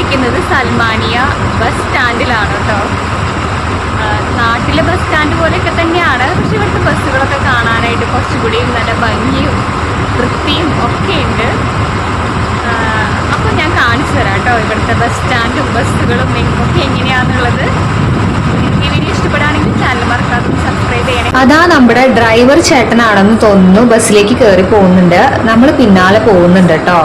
എത്തിയിരിക്കുന്നത് സൽമാനിയ ബസ് സ്റ്റാൻഡിലാണ് കേട്ടോ. നാട്ടിലെ ബസ് സ്റ്റാൻഡ് പോലെയൊക്കെ തന്നെയാണ്. പക്ഷെ ഇവിടുത്തെ ബസ്സുകളൊക്കെ കാണാനായിട്ട് കുറച്ചുകൂടി നല്ല ഭംഗിയും വൃത്തിയും ഒക്കെ ഉണ്ട്. അപ്പോൾ ഞാൻ കാണിച്ചു തരാം കേട്ടോ ഇവിടുത്തെ ബസ് സ്റ്റാൻഡും ബസ്സുകളും ഒക്കെ എങ്ങനെയാണെന്നുള്ളത് അതാ നമ്മുടെ ഡ്രൈവർ ചേട്ടനാണെന്ന് തോന്നുന്നു ബസ്സിലേക്ക് കയറി പോകുന്നുണ്ട്. നമ്മൾ പിന്നാലെ പോകുന്നുണ്ട് കേട്ടോ.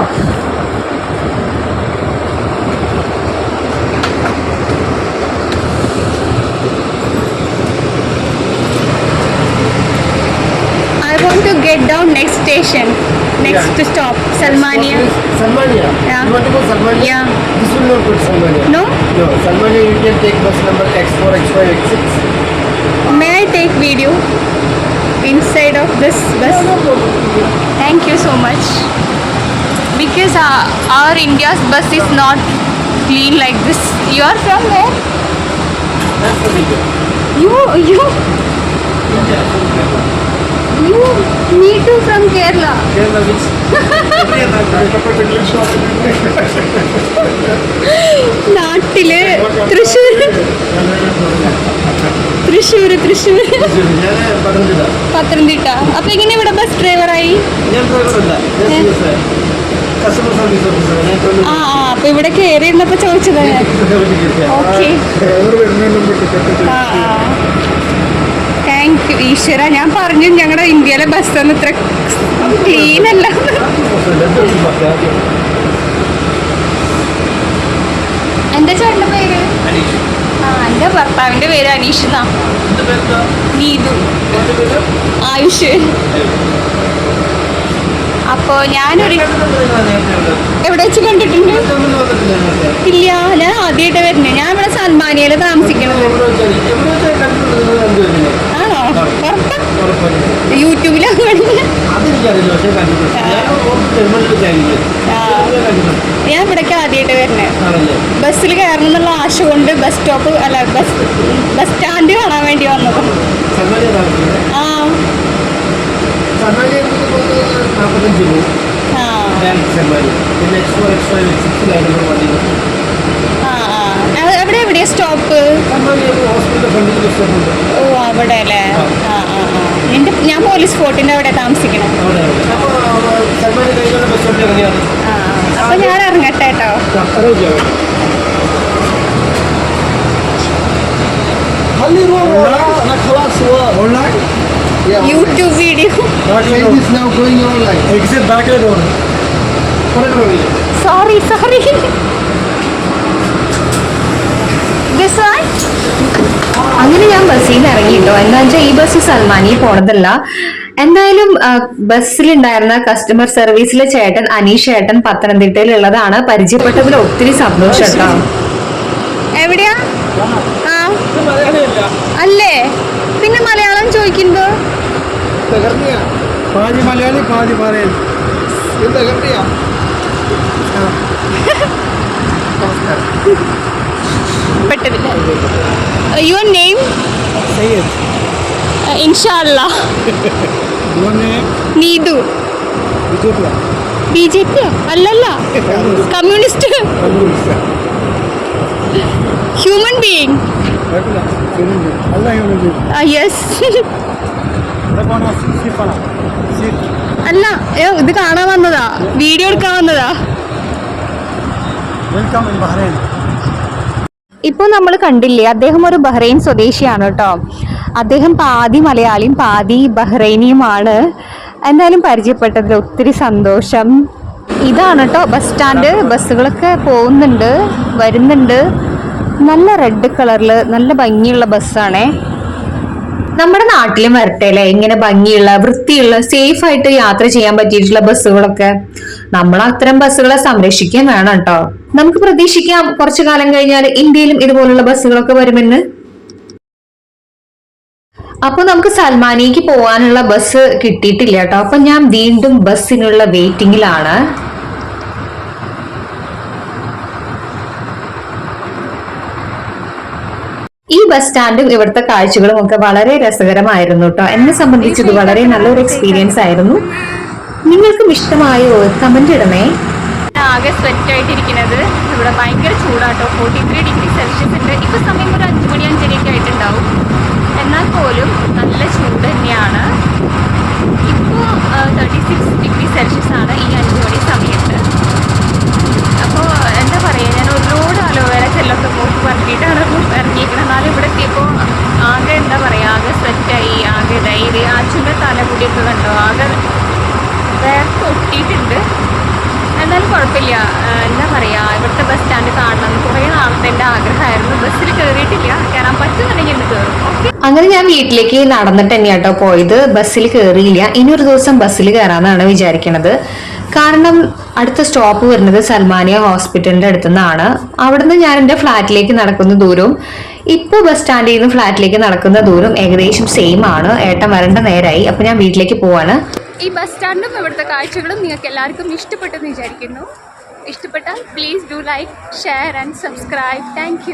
Next stop, Salmania. Salmania. Yeah. You want to go Salmania? Yeah. This will not go to Salmania. No? No. Salmania you can take bus number X4, X5, X6. May I take video inside of this bus? No, no, no. Thank you so much. Because uh, our India's bus is not clean like this. You are from where? That's. You, you, you, me too from Kerala. Kerala which? നാട്ടിൽ തൃശ്ശൂർ തൃശ്ശൂർ തൃശ്ശൂർ പത്തനംതിട്ട. അപ്പൊ എങ്ങനെ ഇവിടെ bus ഡ്രൈവറായി ആ ആ അപ്പൊ ഇവിടെ കയറി ഇരുന്നപ്പോ ചോദിച്ചത് ഓക്കെ ആ. താങ്ക് യു ഈശ്വര. ഞാൻ പറഞ്ഞു ഞങ്ങളുടെ ഇന്ത്യയിലെ ബസ് ഒന്നും ഇത്ര ക്ലീൻ അല്ല. എന്താ ചേട്ടന്റെ പേര്? ആ എന്റെ ഭർത്താവിന്റെ പേര് അനീഷ് എന്നാ. നീതു. ആയുഷ്. അപ്പോൾ ഞാനൊരു എവിടെ വെച്ച് കണ്ടിട്ടുണ്ട്? ഇല്ല ഞാൻ ആദ്യമായിട്ട് വരുന്നത്. ഞാൻ ഇവിടെ സൽമാനിയയിൽ താമസിക്കണത് ആണോ ഉറപ്പാ? കണ്ടിട്ടുണ്ട്. ഞാൻ ഇവിടേക്ക് ആദ്യമായിട്ട് വരുന്നത് ബസ്സിൽ കയറണം എന്നുള്ള ആശ കൊണ്ട് ബസ് സ്റ്റോപ്പ് അല്ല ബസ് ബസ് സ്റ്റാൻഡ് കാണാൻ വേണ്ടി വന്നത്. ആ. എവിടെ എവിടെയാ സ്റ്റോപ്പ്? ഓ അവിടെ അല്ലേ ആ ആ ആ. ഞാൻ പോലീസ് ഫോർട്ടിന്റെ അവിടെ താമസിക്കണം അപ്പൊ ഞാൻ ഇറങ്ങട്ടെ കേട്ടോ യൂട്യൂബ് വീഡിയോ സോറി സോറി ഇറങ്ങിട്ടോ എന്താ വെച്ചാൽ ഈ ബസ് സൽമാനി പോണതല്ല. എന്തായാലും ബസ്സിലുണ്ടായിരുന്ന കസ്റ്റമർ സർവീസിലെ ചേട്ടൻ അനീഷ് ചേട്ടൻ പത്തനംതിട്ടയിലുള്ളതാണ്. പരിചയപ്പെട്ടതിൽ ഒത്തിരി സന്തോഷം കേട്ടോ. എവിടെയാ? ആ. അല്ലേ? പിന്നെ മലയാളം ചോദിക്കുമ്പോ? പാതി മലയാളി പെട്ടതില്ല യുവർ നെയിം സയ്യദ്. ഇൻഷാല്ല നീതു. ബി ജെ പി അല്ലല്ല. കമ്മ്യൂണിസ്റ്റ്. Human being. യെസ്. അല്ല ഇത് കാണാൻ വന്നതാ. വീഡിയോ എടുക്കാൻ വന്നതാ. വെൽക്കം ഇൻ ബഹ്റൈൻ ഇപ്പോൾ നമ്മൾ കണ്ടില്ലേ അദ്ദേഹം ഒരു ബഹ്റൈൻ സ്വദേശിയാണ് കേട്ടോ. അദ്ദേഹം പാതി മലയാളിയും പാതി ബഹ്റൈനിയുമാണ്. എന്തായാലും പരിചയപ്പെട്ടതിൽ ഒത്തിരി സന്തോഷം. ഇതാണ് കേട്ടോ ബസ് സ്റ്റാൻഡ്. ബസ്സുകളൊക്കെ പോകുന്നുണ്ട് വരുന്നുണ്ട്. നല്ല റെഡ് കളറിൽ നല്ല ഭംഗിയുള്ള ബസ്സാണേ. നമ്മുടെ നാട്ടിലും വരട്ടെ അല്ലേ ഇങ്ങനെ ഭംഗിയുള്ള വൃത്തിയുള്ള സേഫ് ആയിട്ട് യാത്ര ചെയ്യാൻ പറ്റിയിട്ടുള്ള ബസ്സുകളൊക്കെ. നമ്മൾ അത്തരം ബസ്സുകളെ സംരക്ഷിക്കാൻ വേണം കേട്ടോ. നമുക്ക് പ്രതീക്ഷിക്കാം കുറച്ചു കാലം കഴിഞ്ഞാൽ ഇന്ത്യയിലും ഇതുപോലുള്ള ബസ്സുകളൊക്കെ വരുമെന്ന്. അപ്പൊ നമുക്ക് സൽമാനിക്ക് പോകാനുള്ള ബസ് കിട്ടിയിട്ടില്ല കേട്ടോ. അപ്പൊ ഞാൻ വീണ്ടും ബസ്സിനുള്ള വെയിറ്റിംഗിലാണ് ഈ ബസ് സ്റ്റാൻഡും ഇവിടുത്തെ കാഴ്ചകളും ഒക്കെ വളരെ രസകരമായിരുന്നു കേട്ടോ. എന്നെ സംബന്ധിച്ച് വളരെ നല്ലൊരു എക്സ്പീരിയൻസ് ആയിരുന്നു. നിങ്ങൾക്കും ഇഷ്ടമായോ കമന്റ് ഇടണേ. ആകെ സ്വെറ്റ് ആയിട്ടിരിക്കുന്നത്. ഇവിടെ ഭയങ്കര ചൂടാട്ടോ. ഫോർട്ടി ത്രീ ഡിഗ്രി സെൽഷ്യസ് ഉണ്ട്. ഇപ്പോൾ സമയം ഒരു അഞ്ച് മണി അഞ്ചരയൊക്കെ ആയിട്ടുണ്ടാവും. എന്നാൽ പോലും നല്ല ചൂട് തന്നെയാണ്. ഇപ്പോൾ തേർട്ടി സിക്സ് ഡിഗ്രി സെൽഷ്യസ് ആണ് ഈ അഞ്ച് മണി സമയത്ത്. അപ്പോൾ എന്താ പറയുക ഞാൻ ഒരുപാട് അലോവേര ചെല്ലൊക്കെ പോയി പറഞ്ഞിട്ടാണ് ഇറങ്ങിയിരിക്കുന്നത് എന്നാലും ഇവിടെ എത്തിയപ്പോൾ ആകെ എന്താ പറയുക ആകെ സ്വെറ്റായി ആകെ ഇതായി. ആ ചുണ്ട തലമുടിയൊക്കെ കണ്ടോ? ആകെ വേർത്ത് ഒട്ടിയിട്ടുണ്ട് എന്നാലും കുഴപ്പമില്ല. എന്താ പറയുക ഇവിടുത്തെ ബസ് സ്റ്റാൻഡ് കാണണം. കുറേ നാളത്തെ എന്റെ ആഗ്രഹമായിരുന്നു. ബസ്സിൽ കയറിയിട്ടില്ല കയറാൻ പറ്റുന്നുണ്ടെങ്കിൽ എന്ന് കയറും അങ്ങനെ ഞാൻ വീട്ടിലേക്ക് നടന്നിട്ട് തന്നെയാ കേട്ടോ പോയത് ബസ്സിൽ കയറിയില്ല ഇനി ഒരു ദിവസം ബസ്സിൽ കയറാമെന്നാണ് വിചാരിക്കണത്. കാരണം അടുത്ത സ്റ്റോപ്പ് വരുന്നത് സൽമാനിയ ഹോസ്പിറ്റലിന്റെ അടുത്തു നിന്നാണ് അവിടുന്ന് ഞാൻ എന്റെ ഫ്ലാറ്റിലേക്ക് നടക്കുന്ന ദൂരവും ഇപ്പോൾ ബസ് സ്റ്റാൻഡിൽ നിന്ന് ഫ്ലാറ്റിലേക്ക് നടക്കുന്ന ദൂരം ഏകദേശം സെയിം ആണ്. ഏട്ടൻ വരേണ്ട നേരമായി അപ്പോൾ ഞാൻ വീട്ടിലേക്ക് പോവാണ്. ഈ ബസ് സ്റ്റാൻഡും ഇവിടുത്തെ കാഴ്ചകളും നിങ്ങൾക്ക് എല്ലാവർക്കും ഇഷ്ടപ്പെട്ടെന്ന് വിചാരിക്കുന്നു. ഇഷ്ടപ്പെട്ടാൽ please do like share and subscribe thank